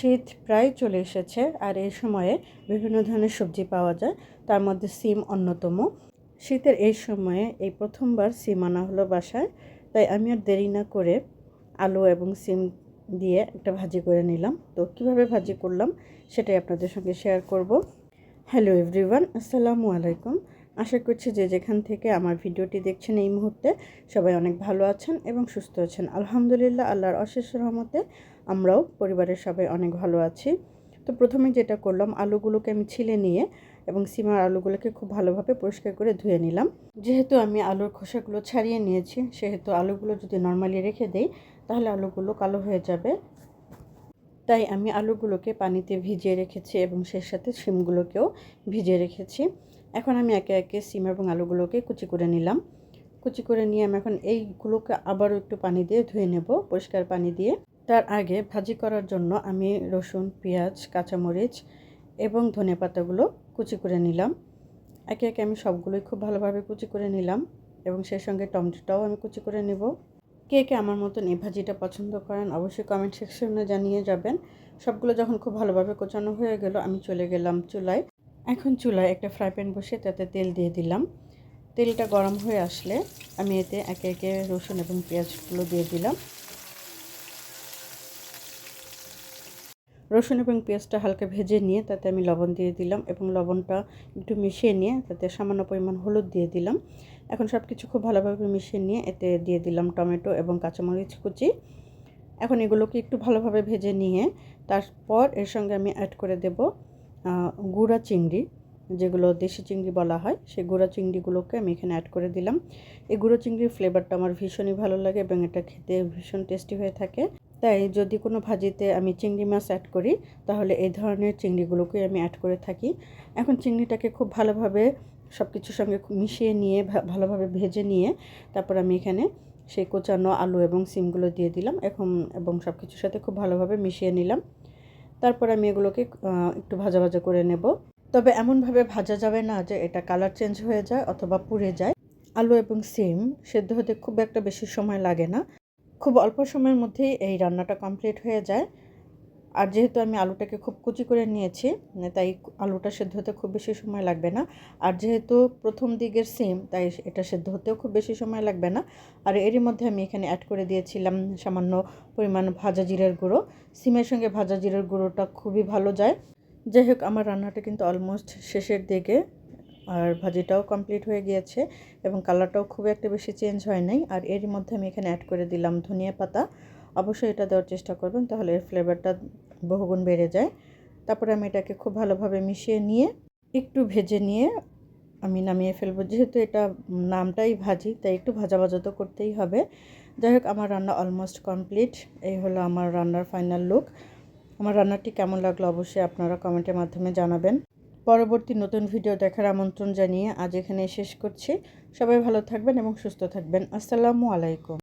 শীত প্রায় চলে এসেছে আর এই সময়ে বিভিন্ন ধরনের সবজি পাওয়া যায়। তার মধ্যে সিম অন্যতম। শীতের এই সময়ে এই প্রথমবার সিম আনা হলো বাসায়। তাই আমি আর দেরি না করে আলু এবং সিম দিয়ে একটা ভাজি করে নিলাম। তো কীভাবে ভাজি করলাম সেটাই আপনাদের সঙ্গে শেয়ার করব। হ্যালো এভরিওয়ান আসসালামু আলাইকুম। আশা করছি যে যেখান থেকে আমার ভিডিওটি দেখছেন এই মুহূর্তে সবাই অনেক ভালো আছেন এবং সুস্থ আছেন। আলহামদুলিল্লাহ, আল্লাহর অশেষ রহমতে আমরাও পরিবারের সবাই অনেক ভালো আছি। তো প্রথমে যেটা করলাম, আলুগুলোকে আমি ছিলে নিয়ে এবং সিমার আলুগুলোকে খুব ভালোভাবে পরিষ্কার করে ধুয়ে নিলাম। যেহেতু আমি আলুর খোসাগুলো ছাড়িয়ে নিয়েছি, সেহেতু আলুগুলো যদি নর্মালি রেখে দেই, তাহলে আলুগুলো কালো হয়ে যাবে। তাই আমি আলুগুলোকে পানিতে ভিজিয়ে রেখেছি এবং সেই সাথে সিমগুলোকেও ভিজিয়ে রেখেছি। এখন আমি একে একে সিম এবং আলুগুলোকে কুচি করে নিলাম। কুচি করে নিয়ে আমি এখন এইগুলোকে আবারও একটু পানি দিয়ে ধুয়ে নেব, পরিষ্কার পানি দিয়ে। তার আগে ভাজি করার জন্য আমি রসুন, পেঁয়াজ, কাঁচামরিচ এবং ধনে পাতাগুলো কুচি করে নিলাম। একে একে আমি সবগুলোই খুব ভালোভাবে কুচি করে নিলাম এবং সেই সঙ্গে টমেটোটাও আমি কুচি করে নেব। কে কে আমার মতন এই ভাজিটা পছন্দ করেন অবশ্যই কমেন্ট সেকশনে জানিয়ে যাবেন। সবগুলো যখন খুব ভালোভাবে কোচানো হয়ে গেল, আমি চলে গেলাম চুলায়। এখন চুলায় একটা ফ্রাই প্যান বসে তাতে তেল দিয়ে দিলাম। তেলটা গরম হয়ে আসলে আমি এতে একে একে রসুন এবং পেঁয়াজগুলো দিয়ে দিলাম। রসুন এবং পেঁয়াজটা হালকা ভেজে নিয়ে তাতে আমি লবণ দিয়ে দিলাম এবং লবণটা একটু মিশিয়ে নিয়ে তাতে সামান্য পরিমাণ হলুদ দিয়ে দিলাম। এখন সব কিছু খুব ভালোভাবে মিশিয়ে নিয়ে এতে দিয়ে দিলাম টমেটো এবং কাঁচামরিচ কুচি। এখন এগুলোকে একটু ভালোভাবে ভেজে নিয়ে তারপর এর সঙ্গে আমি অ্যাড করে দেব গুঁড়া চিংড়ি, যেগুলো দেশি চিংড়ি বলা হয়, সেই গুঁড়া চিংড়িগুলোকে আমি এখানে অ্যাড করে দিলাম। এই গুঁড়ো চিংড়ির ফ্লেভারটা আমার ভীষণই ভালো লাগে এবং এটা খেতে ভীষণ টেস্টি হয়ে থাকে। তাই যদি কোনো ভাজিতে আমি চিংড়ি মাছ অ্যাড করি, তাহলে এই ধরনের চিংড়িগুলোকে আমি অ্যাড করে থাকি। এখন চিংড়িটাকে খুব ভালোভাবে সব কিছুর সঙ্গে মিশিয়ে নিয়ে ভালোভাবে ভেজে নিয়ে, তারপর আমি এখানে সেই কোচানো আলু এবং সিমগুলো দিয়ে দিলাম। এখন এবং সব কিছুর সাথে খুব ভালোভাবে মিশিয়ে নিলাম। তারপর আমি এগুলোকে একটু ভাজা ভাজা করে নেব। তবে এমনভাবে ভাজা যাবে না যে এটা কালার চেঞ্জ হয়ে যায় অথবা পুড়ে যায়। আলু এবং সিম সেদ্ধ হতে খুব একটা বেশি সময় লাগে না। খুব অল্প সময়ের মধ্যেই এই রান্নাটা কমপ্লিট হয়ে যায়। আর যেহেতু আমি আলুটাকে খুব কুচি করে নিয়েছি তাই আলুটা সেদ্ধ হতে খুব বেশি সময় লাগবে না। আর যেহেতু প্রথম দিকের সিম, তাই এটা সেদ্ধ হতেও খুব বেশি সময় লাগবে না। আর এরই মধ্যে আমি এখানে অ্যাড করে দিয়েছিলাম সামান্য পরিমাণ ভাজা জিরের গুঁড়ো। সিমের সঙ্গে ভাজা জিরের গুঁড়োটা খুবই ভালো যায়। যাই হোক, আমার রান্নাটা কিন্তু অলমোস্ট শেষের দিকে। আর ভাজিটাও কমপ্লিট হয়ে গিয়েছে এবং কালারটাও খুব একটা বেশি চেঞ্জ হয় নাই। আর এরই মধ্যে আমি এখানে অ্যাড করে দিলাম ধনিয়া পাতা। অবশ্যই এটা দেওয়ার চেষ্টা করবেন, তাহলে এর ফ্লেভারটা বহুগুণ বেড়ে যায়। তারপরে আমি এটাকে খুব ভালোভাবে মিশিয়ে নিয়ে একটু ভেজে নিয়ে আমি নামিয়ে ফেলব। যেহেতু এটা নামটাই ভাজি, তাই একটু ভাজা ভাজা তো করতেই হবে। যাই হোক, আমার রান্না অলমোস্ট কমপ্লিট এই হলো আমার রান্নার ফাইনাল লুক আমার রান্নাটি কেমন লাগল অবশ্যই আপনারা কমেন্টের মাধ্যমে জানাবেন। পরবর্তী নতুন ভিডিও দেখার আমন্ত্রণ জানিয়ে আজ এখানে শেষ করছি। সবাই ভালো থাকবেন এবং সুস্থ থাকবেন। আসসালামু আলাইকুম।